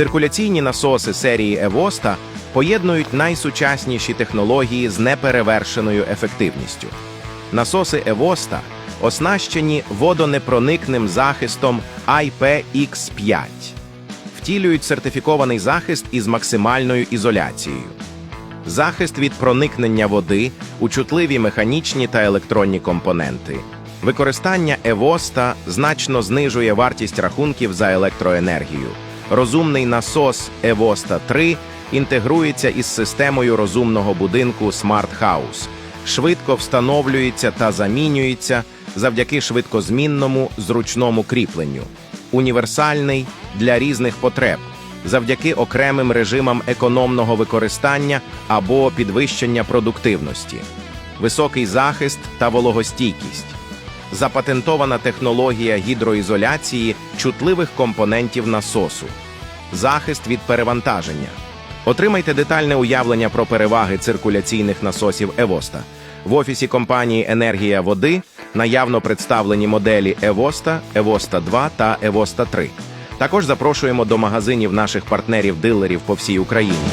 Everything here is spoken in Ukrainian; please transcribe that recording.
Циркуляційні насоси серії Евоста поєднують найсучасніші технології з неперевершеною ефективністю. Насоси Евоста оснащені водонепроникним захистом IPX5, втілюють сертифікований захист із максимальною ізоляцією. Захист від проникнення води у чутливі механічні та електронні компоненти. Використання Евоста значно знижує вартість рахунків за електроенергію. Розумний насос Евоста 3 інтегрується із системою розумного будинку Smart House, швидко встановлюється та замінюється завдяки швидкозмінному зручному кріпленню. Універсальний для різних потреб завдяки окремим режимам економного використання або підвищення продуктивності, високий захист та вологостійкість, запатентована технологія гідроізоляції чутливих компонентів насосу, захист від перевантаження. Отримайте детальне уявлення про переваги циркуляційних насосів Евоста. В офісі компанії Енергія води наявно представлені моделі Евоста, Евоста 2 та Евоста 3. Також запрошуємо до магазинів наших партнерів-дилерів по всій Україні.